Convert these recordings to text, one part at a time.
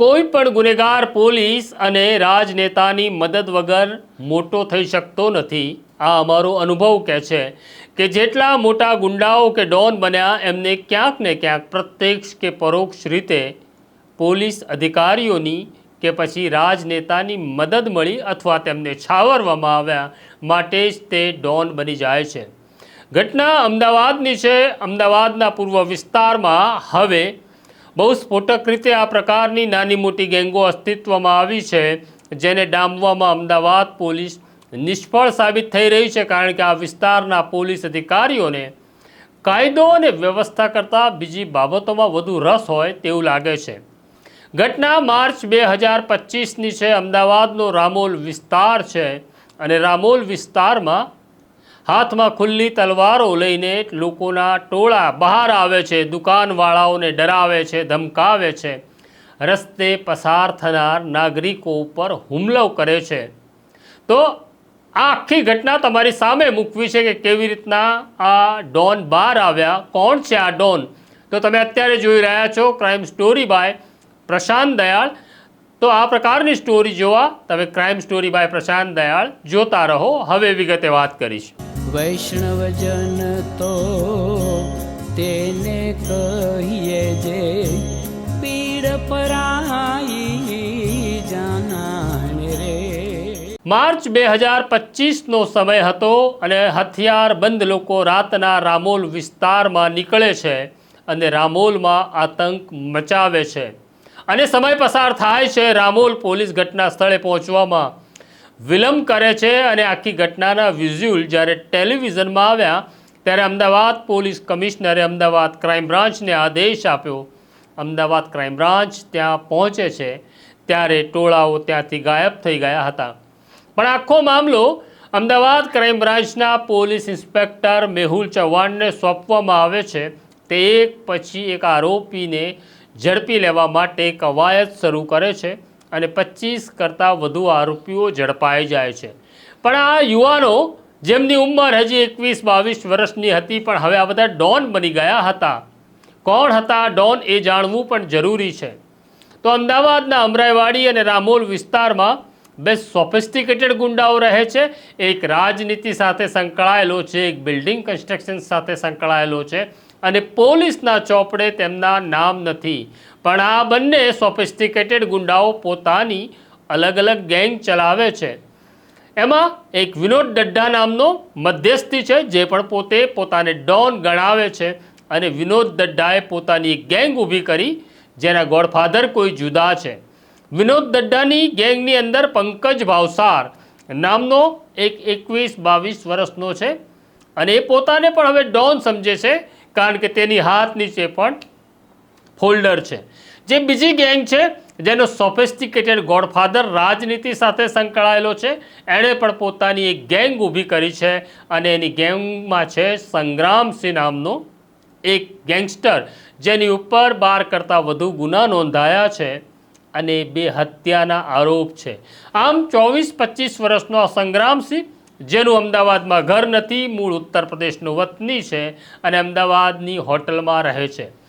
કોઈ પણ ગુનેગાર પોલીસ અને રાજનેતાની મદદ વગર મોટો થઈ શકતો નથી. આ અમારો અનુભવ કહે છે કે જેટલા મોટા ગુંડાઓ કે ડોન બન્યા, એમને ક્યાંક ને ક્યાંક પ્રત્યક્ષ કે પરોક્ષ રીતે પોલીસ અધિકારીઓની કે પછી રાજનેતાની મદદ મળી અથવા તેમને છાવરવામાં આવ્યા માટે જ તે ડોન બની જાય છે. ઘટના અમદાવાદની છે. અમદાવાદના પૂર્વ વિસ્તારમાં હવે બહુ સ્ફોટક રીતે આ પ્રકારની નાની મોટી ગેંગો અસ્તિત્વમાં આવી છે, જેને ડામવામાં અમદાવાદ પોલીસ નિષ્ફળ સાબિત થઈ રહી છે, કારણ કે આ વિસ્તારના પોલીસ અધિકારીઓને કાયદો અને વ્યવસ્થા કરતાં બીજી બાબતોમાં વધુ રસ હોય તેવું લાગે છે. ઘટના માર્ચ બે હજાર પચીસની છે. અમદાવાદનો રામોલ વિસ્તાર છે અને રામોલ વિસ્તારમાં હાથમાં ખુલ્લી તલવારો લઈને લોકોના ટોળા બહાર આવે છે, દુકાનવાળાઓને ડરાવે છે, ધમકાવે છે. રસ્તે પસાર થનાર નાગરિકો ઉપર હુમલો કરે છે. તો આ આખી ઘટના તમારી સામે મૂકવી છે કે કેવી રીતના આ ડોન બહાર આવ્યા? કોણ છે આ ડોન? તો તમે અત્યારે જોઈ રહ્યા છો crime story by Prashant Dayal. તો આ પ્રકારની સ્ટોરી જોવા તમે crime story by Prashant Dayal જોતા રહો. હવે વિગતે વાત કરીશ. વૈષ્ણવજન તો તેને કહીએ જે પીડ પરાઈ જાનાને રે. માર્ચ બે હજાર પચીસનો સમય હતો અને હથિયારબંધ લોકો રાતના રામોલ વિસ્તારમાં નીકળે છે અને રામોલમાં આતંક મચાવે છે. અને સમય પસાર થાય છે રામોલ પોલીસ ઘટના સ્થળે પહોંચવામાં. વિલંબ કરે છે અને આખી ઘટનાના વિઝ્યુઅલ જ્યારે ટેલિવિઝનમાં આવ્યા, ત્યારે અમદાવાદ પોલીસ કમિશનરે અમદાવાદ ક્રાઇમ બ્રાન્ચને આદેશ આપ્યો. અમદાવાદ ક્રાઇમ બ્રાન્ચ ત્યાં પહોંચે છે, ત્યારે ટોળાઓ ત્યાંથી ગાયબ થઈ ગયા હતા. પણ આખો મામલો અમદાવાદ ક્રાઇમ બ્રાન્ચના પોલીસ ઇન્સ્પેક્ટર મેહુલ ચૌહાણને સોંપવામાં આવે છે. તે એક પછી એક આરોપીને ઝડપી લેવા માટે કવાયત શરૂ કરે છે. અને પચીસ કરતાં વધુ આરોપીઓ ઝડપાઈ જાય છે. પણ આ યુવાનો, જેમની ઉંમર હજી એકવીસ, બાવીસ વર્ષની હતી, પણ હવે આ બધા ડોન બની ગયા હતા. કોણ હતા ડોન એ જાણવું પણ જરૂરી છે. તો અમદાવાદના અમરાઈવાડી અને રામોલ વિસ્તારમાં બે સોફિસ્ટિકેટેડ ગુંડાઓ રહે છે. એક રાજનીતિ સાથે સંકળાયેલો છે, એક બિલ્ડિંગ કન્સ્ટ્રક્શન સાથે સંકળાયેલો છે અને પોલીસના ચોપડે તેમના નામ નથી. પણ આ બંને સોફિસ્ટિકેટેડ ગુંડાઓ પોતાની અલગ અલગ ગેંગ ચલાવે છે. એમાં એક વિનોદ ડડ્ડા નામનો મધ્યસ્થી છે, જે પણ પોતે પોતાને ડોન ગણાવે છે અને વિનોદ દડ્ડાએ પોતાની એક ગેંગ ઊભી કરી, જેના ગોડફાધર કોઈ જુદા છે. વિનોદ દડ્ડાની ગેંગની અંદર પંકજ ભાવસાર નામનો એક એકવીસ બાવીસ વર્ષનો છે અને એ પોતાને પણ હવે ડોન સમજે છે, કારણ કે તેની હાથ નીચે પણ ફોલ્ડર છે. જે બીજી ગેંગ છે, જેનો સોફિસ્ટિકેટેડ ગોડફાધર રાજનીતિ સાથે સંકળાયેલો છે, એણે પણ પોતાની એક ગેંગ ઊભી કરી છે અને એની ગેંગમાં છે સંગ્રામસિંહ નામનો એક ગેંગસ્ટર, જેની ઉપર બાર કરતાં વધુ ગુના નોંધાયા છે અને બે હત્યાના આરોપ છે. આમ ચોવીસ પચીસ વર્ષનો સંગ્રામસિંહ જેનું અમદાવાદમાં ઘર નથી, મૂળ ઉત્તર પ્રદેશનું વતની છે અને અમદાવાદની હોટલમાં રહે છે.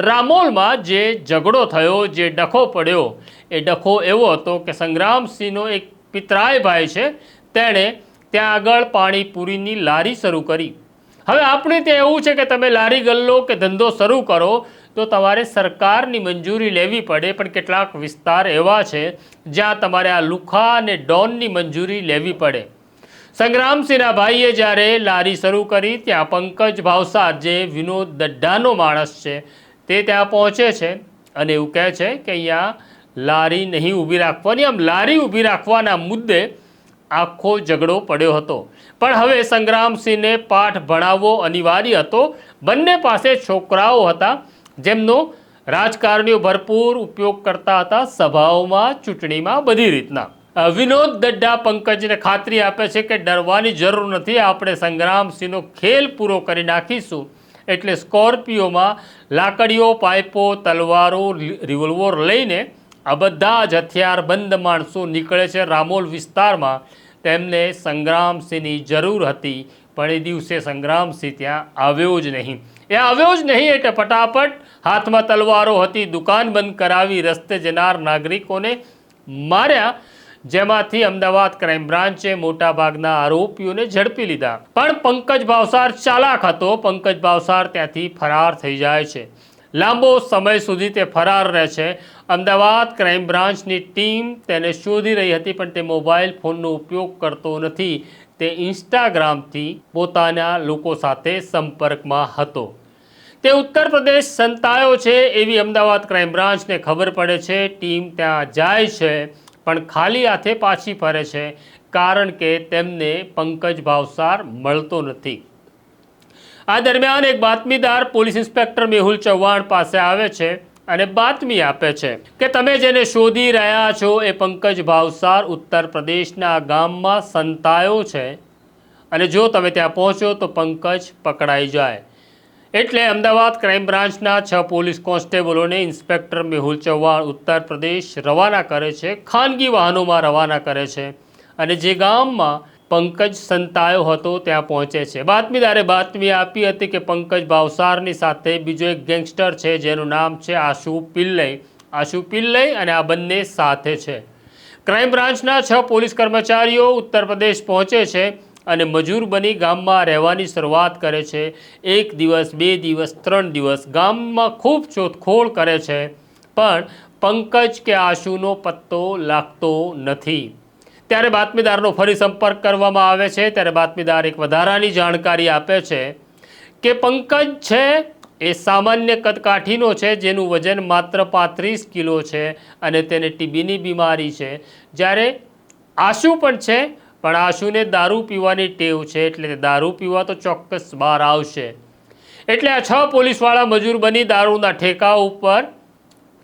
રામોલમાં જે ઝઘડો થયો, જે ડખો પડ્યો, એ ડખો એવો હતો કે સંગ્રામસિંહનો એક પિતરાય ભાઈ છે, તેણે ત્યાં આગળ પાણીપુરીની લારી શરૂ કરી. હવે આપણે ત્યાં એવું છે કે તમે લારી ગલ્લો કે ધંધો શરૂ કરો, તો તમારે સરકારની મંજૂરી લેવી પડે, પણ કેટલાક વિસ્તાર એવા છે, જ્યાં તમારે આ લુખા અને ડોનની મંજૂરી લેવી પડે. સંગ્રામસિંહના ભાઈએ જ્યારે લારી શરૂ કરી, ત્યાં પંકજ ભાવસાર જે વિનોદ દડ્ડાનો માણસ છે તે ત્યાં પહોંચે છે અને એવું કહે છે કે અહીંયા લારી નહીં ઊભી રાખવાની, આમ લારી ઊભી રાખવાના મુદ્દે આખો ઝઘડો પડ્યો હતો. પણ હવે સંગ્રામસિંહને પાઠ ભણાવવો અનિવાર્ય હતો. બંને પાસે છોકરાઓ હતા, જેમનો રાજકારણીઓ ભરપૂર ઉપયોગ કરતા હતા સભાઓમાં, ચૂંટણીમાં બધી રીતના. વિનોદ દડ્ડા પંકજને ખાતરી આપે છે કે ડરવાની જરૂર નથી, આપણે સંગ્રામસિંહનો ખેલ પૂરો કરી નાખીશું. એટલે સ્કોર્પિયોમાં લાકડીઓ, પાઇપો, તલવારો રિવોલ્વર લઈને આ બધા જ હથિયારબંધ માણસો નીકળે છે રામોલ વિસ્તારમાં. તેમને સંગ્રામસિંહની જરૂર હતી, પણ એ દિવસે સંગ્રામસિંહ ત્યાં આવ્યો જ નહીં. એ આવ્યો જ નહીં એટલે ફટાફટ હાથમાં તલવારો હતી, દુકાન બંધ કરાવી, રસ્તે જનાર નાગરિકોને માર્યા. જેમાંથી અમદાવાદ ક્રાઇમ બ્રાન્ચે મોટાભાગના આરોપીઓને ઝડપી લીધા. પણ પંકજ ભાવસાર ચાલાક હતો. પંકજ ભાવસાર ત્યાંથી ફરાર થઈ જાય છે. લાંબો સમય સુધી તે ફરાર રહે છે. અમદાવાદ ક્રાઇમ બ્રાન્ચની ટીમ તેને શોધી રહી હતી, પણ તે મોબાઈલ ફોનનો ઉપયોગ કરતો નથી. તે ઇન્સ્ટાગ્રામથી પોતાના લોકો સાથે સંપર્કમાં હતો. તે ઉત્તર પ્રદેશ સંતાયો છે એવી અમદાવાદ ક્રાઇમ બ્રાન્ચને ખબર પડે છે. ટીમ ત્યાં જાય છે. પણ ખાલી હાથે પાછી ફરે છે કારણ કે તેમને પંકજ ભાવસાર મળતો નથી. આ દરમિયાન એક બાતમીદાર પોલીસ ઇન્સ્પેક્ટર મેહુલ ચૌહાણ પાસે આવે છે અને બાતમી આપે છે કે તમે જેને શોધી રહ્યા છો એ પંકજ ભાવસાર ઉત્તર પ્રદેશના ગામમાં સંતાયો છે અને જો તમે ત્યાં પહોંચો તો પંકજ પકડાઈ જાય. એટલે અમદાવાદ ક્રાઇમ બ્રાન્ચના છ પોલીસ કોન્સ્ટેબલોને ઇન્સ્પેક્ટર મેહુલ ચૌહાણ ઉત્તર પ્રદેશ રવાના કરે છે, ખાનગી વાહનોમાં રવાના કરે છે અને જે ગામમાં પંકજ સંતાયો હતો ત્યાં પહોંચે છે. બાતમીદારે બાતમી આપી હતી કે પંકજ ભાવસારની સાથે બીજો એક ગેંગસ્ટર છે, જેનું નામ છે આશુ પિલ્લઈ. આશુ પિલ્લઈ અને આ બંને સાથે છે. ક્રાઇમ બ્રાન્ચના છ પોલીસ કર્મચારીઓ ઉત્તર પ્રદેશ પહોંચે છે. અને મજૂર બની ગામમાં રહેવાની શરૂઆત કરે છે. એક દિવસ, બે દિવસ, ત્રણ દિવસ ગામમાં ખૂબ શોધખોળ કરે છે. પણ પંકજ કે આશુનો પત્તો લાગતો નથી. ત્યારે બાતમીદારનો ફરી સંપર્ક કરવામાં આવે છે. ત્યારે બાતમીદાર એક વધારાની જાણકારી આપે છે કે પંકજ છે એ સામાન્ય કદકાઠીનો છે, જેનું વજન માત્ર પાંત્રીસ કિલો છે અને તેને ટીબીની બીમારી છે. જ્યારે આશુ પણ છે પણ આશુને દારૂ પીવાની ટેવ છે? એટલે દારૂ પીવા તો ચોક્કસ બહાર આવશે. એટલે આ છ પોલીસવાળા મજૂર બની દારૂના ઠેકા ઉપર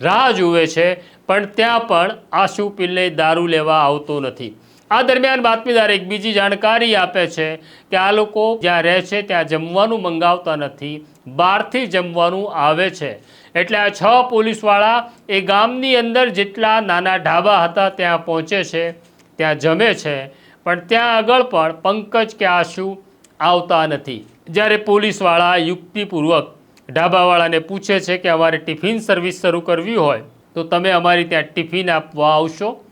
રાહ જુએ છે, પણ ત્યાં પણ આશુ પિલ્લે દારૂ લેવા આવતો નથી. આ દરમિયાન બાતમીદાર એક બીજી જાણકારી આપે છે કે આ લોકો જ્યાં રહે છે ત્યાં જમવાનું મંગાવતા નથી, બહારથી જમવાનું આવે છે. એટલે આ છ પોલીસવાળા એ ગામની અંદર જેટલા નાના ઢાબા હતા ત્યાં પહોંચે છે, ત્યાં જમે છે પણ ત્યાં આગળ પણ પંકજ કે આશુ આવતા નથી. જ્યારે પોલીસવાળા યુક્તિપૂર્વક ઢાબાવાળાને પૂછે છે કે અમારે ટિફિન સર્વિસ શરૂ કરવી હોય, તો તમે અમારી ત્યાં ટિફિન આપવા આવશો?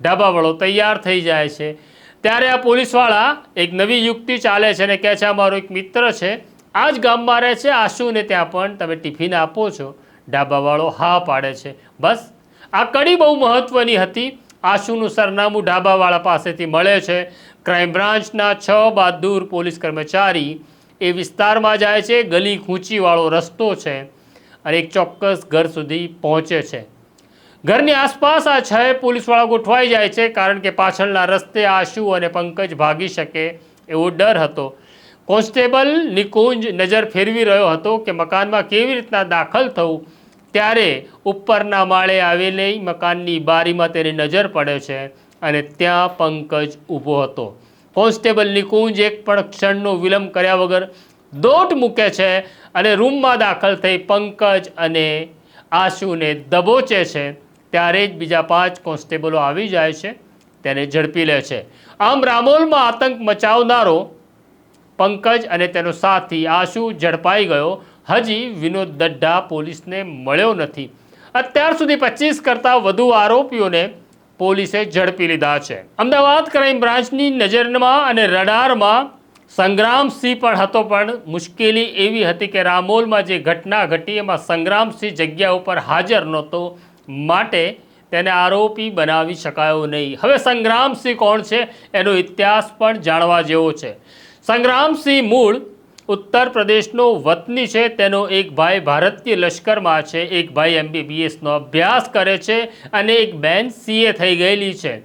ઢાબાવાળો તૈયાર થઈ જાય છે. ત્યારે આ પોલીસવાળા એક નવી યુક્તિ ચાલે છે અને કહે છે અમારો એક મિત્ર છે. આ જ ગામમાં રહે છે. આશુને ત્યાં પણ તમે ટિફિન આપો છો. ઢાબાવાળો હા પાડે છે. બસ, આ કડી બહુ મહત્ત્વની હતી. આશુનું સરનામું ઢાબાવાળા પાસેથી મળે છે. ક્રાઇમ બ્રાન્ચના છ બહાદુર પોલીસ કર્મચારી એ વિસ્તારમાં જાય છે. ગલી ખૂંચીવાળો રસ્તો છે અને એક ચોક્કસ ઘર સુધી પહોંચે છે. ઘરની આસપાસ આ છ પોલીસવાળા ગોઠવાઈ જાય છે કારણ કે પાછળના રસ્તે આશુ અને પંકજ ભાગી શકે એવો ડર હતો. કોન્સ્ટેબલ નિકુંજ નજર ફેરવી રહ્યો હતો કે મકાનમાં કેવી રીતના દાખલ થવું ત્યારે ઉપરના માળે આવેલી મકાનની બારીમાં તેની નજર પડે છે અને ત્યાં પંકજ ઊભો હતો. કોન્સ્ટેબલ નિકુંજ એક પણ ક્ષણનો વિલંબ કર્યા વગર દોટ મૂકે છે અને રૂમમાં દાખલ થઈ પંકજ અને આશુને દબોચે છે. ત્યારે જ બીજા પાંચ કોન્સ્ટેબલો આવી જાય છે, તેને ઝડપી લે છે. આમ રામોલમાં આતંક મચાવનારો પંકજ અને તેનો સાથી આશુ ઝડપાઈ ગયો હજી વિનોદ દડ્ડા પોલીસને મળ્યો નથી. અત્યાર સુધી પચીસ કરતાં વધુ આરોપીઓને પોલીસે ઝડપી લીધા છે. અમદાવાદ ક્રાઇમ બ્રાન્ચની નજરમાં અને રડારમાં સંગ્રામસિંહ પણ હતો, પણ મુશ્કેલી એવી હતી કે રામોલમાં જે ઘટના ઘટી એમાં સંગ્રામસિંહ જગ્યા ઉપર હાજર નહોતો માટે તેને આરોપી બનાવી શકાયો નહીં. હવે સંગ્રામસિંહ કોણ છે એનો ઇતિહાસ પણ જાણવા જેવો છે. સંગ્રામસિંહ મૂળ ઉત્તર પ્રદેશનો વતની છે. તેનો એક ભાઈ ભારતીય લશ્કરમાં છે. એક ભાઈ એમબીબીએસનો અભ્યાસ કરે છે અને એક બેન સીએ થઈ ગયેલી છે.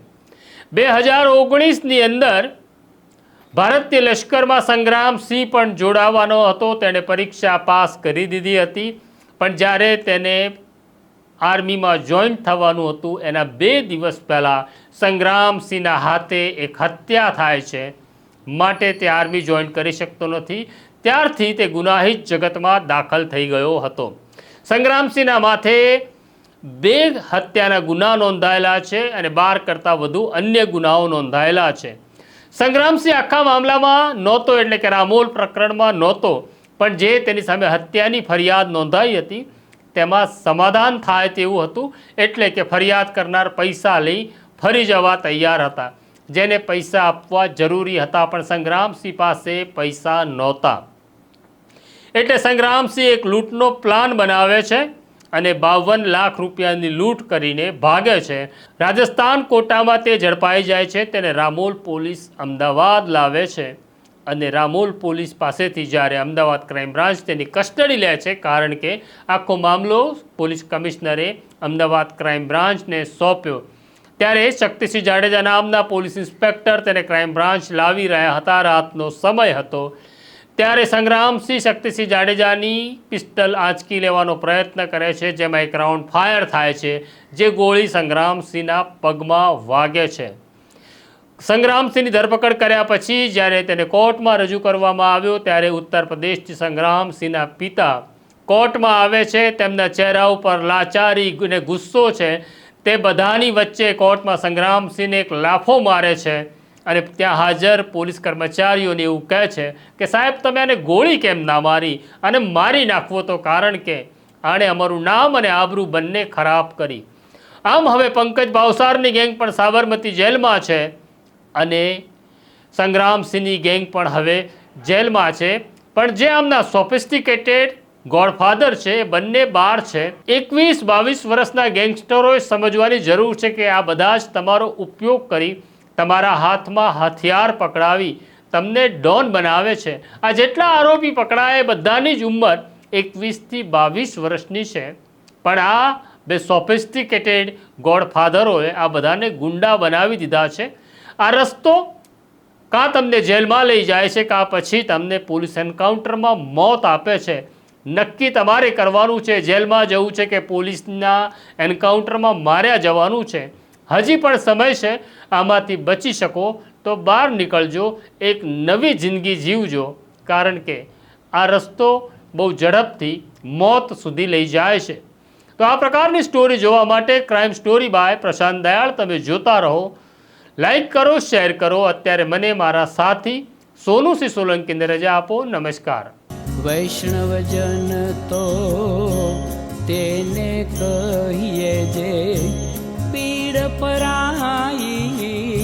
બે હજાર ઓગણીસની અંદર ભારતીય લશ્કરમાં સંગ્રામ સિંહ પણ જોડાવાનો હતો. તેણે પરીક્ષા પાસ કરી દીધી હતી. પણ જ્યારે તેને આર્મીમાં જોઈન થવાનું હતું, એના બે દિવસ પહેલાં સંગ્રામસિંહના હાથે એક હત્યા થાય છે. માટે તે આર્મી જોઈન કરી શકતો નથી. ત્યારથી તે ગુનાહિત જગતમાં દાખલ થઈ ગયો હતો. સંગ્રામસિંહના માથે બે હત્યાના ગુના નોંધાયેલા છે અને બાર કરતાં વધુ અન્ય ગુનાઓ નોંધાયેલા છે. સંગ્રામસિંહ આખા મામલામાં નહોતો એટલે કે રામોલ પ્રકરણમાં નહોતો, પણ જે તેની સામે હત્યાની ફરિયાદ નોંધાઈ હતી, તેમાં સમાધાન થાય તેવું હતું, એટલે કે ફરિયાદ કરનાર પૈસા લઈ ફરી જવા તૈયાર હતા. જેને પૈસા આપવા જરૂરી હતા, પણ સંગ્રામસિંહ પાસે પૈસા નહોતા. એટલે સંગ્રામસિંહ એક લૂંટનો પ્લાન બનાવે છે અને બાવન લાખ રૂપિયાની લૂંટ કરીને ભાગે છે. રાજસ્થાન કોટામાં તે ઝડપાઈ જાય છે, તેને રામોલ પોલીસ અમદાવાદ લાવે છે. અને રામોલ પોલીસ પાસેથી જ્યારે અમદાવાદ ક્રાઇમ બ્રાન્ચ તેની કસ્ટડી લે છે, કારણ કે આખો મામલો પોલીસ કમિશનરે અમદાવાદ ક્રાઇમ બ્રાન્ચને સોંપ્યો. ત્યારે શક્તિસિંહ જાડેજા નામના પોલીસ ઇન્સ્પેક્ટર તેને ક્રાઇમ બ્રાન્ચ લાવી રહ્યા હતા. રાતનો સમય હતો. ત્યારે સંગ્રામસિંહ શક્તિસિંહ જાડેજાની પિસ્ટલ આંચકી લેવાનો પ્રયત્ન કરે છે, જેમાં એક રાઉન્ડ ફાયર થાય છે, જે ગોળી સંગ્રામસિંહના પગમાં વાગે છે. સંગ્રામસિંહની ધરપકડ કર્યા પછી, જ્યારે તેને કોર્ટમાં રજૂ કરવામાં આવ્યો, ત્યારે ઉત્તર પ્રદેશથી સંગ્રામસિંહના પિતા કોર્ટમાં આવે છે, તેમના ચહેરા ઉપર લાચારી અને ગુસ્સો છે, તે બધાની વચ્ચે કોર્ટમાં સંગ્રામસિંહને એક લાફો મારે છે. અને ત્યાં હાજર પોલીસ કર્મચારીઓને એવું કહે છે કે, સાહેબ, તમે આને ગોળી કેમ ના મારી? અને મારી નાખવો તો કારણ કે આણે અમારું નામ અને આબરૂ બંને ખરાબ કરી. આમ હવે પંકજ ભાવસારની ગેંગ પણ સાબરમતી જેલમાં છે અને સંગ્રામસિંહની ગેંગ પણ હવે જેલમાં છે. પણ જે આમના સોફિસ્ટિકેટેડ ગોડફાધર છે, એ બંને બાર છે. એકવીસ બાવીસ વર્ષના ગેંગસ્ટરોએ સમજવાની જરૂર છે કે આ બધા જ તમારો ઉપયોગ કરી તમારા હાથમાં હથિયાર પકડાવી તમને ડોન બનાવે છે. આ જેટલા આરોપી પકડાયા એ બધાની જ ઉંમર એકવીસથી બાવીસ વર્ષની છે. પણ આ બે સોફિસ્ટિકેટેડ ગોડફાધરોએ આ બધાને ગુંડા બનાવી દીધા છે. આ રસ્તો કાં તમને જેલમાં લઈ જાય છે, કાં પછી તમને પોલીસ એન્કાઉન્ટરમાં મોત આપે છે. નક્કી તમારે કરવાનું છે, જેલમાં જવું છે કે પોલીસના એન્કાઉન્ટરમાં માર્યા જવાનું છે. હજી પણ સમય છે. આમાંથી બચી શકો, તો બહાર નીકળજો, એક નવી જિંદગી જીવજો. કારણ કે આ રસ્તો બહુ ઝડપથી મોત સુધી લઈ જાય છે. તો આ પ્રકારની સ્ટોરી જોવા માટે crime story by Prashant Dayal તમે જોતા રહો. લાઈક કરો શેર કરો. અત્યારે મને મારા સાથી સોનુસિંહ સોલંકીને રજા આપો. નમસ્કાર. વૈષ્ણવજન તો તેને કહીએ જે પીડ પરાઈ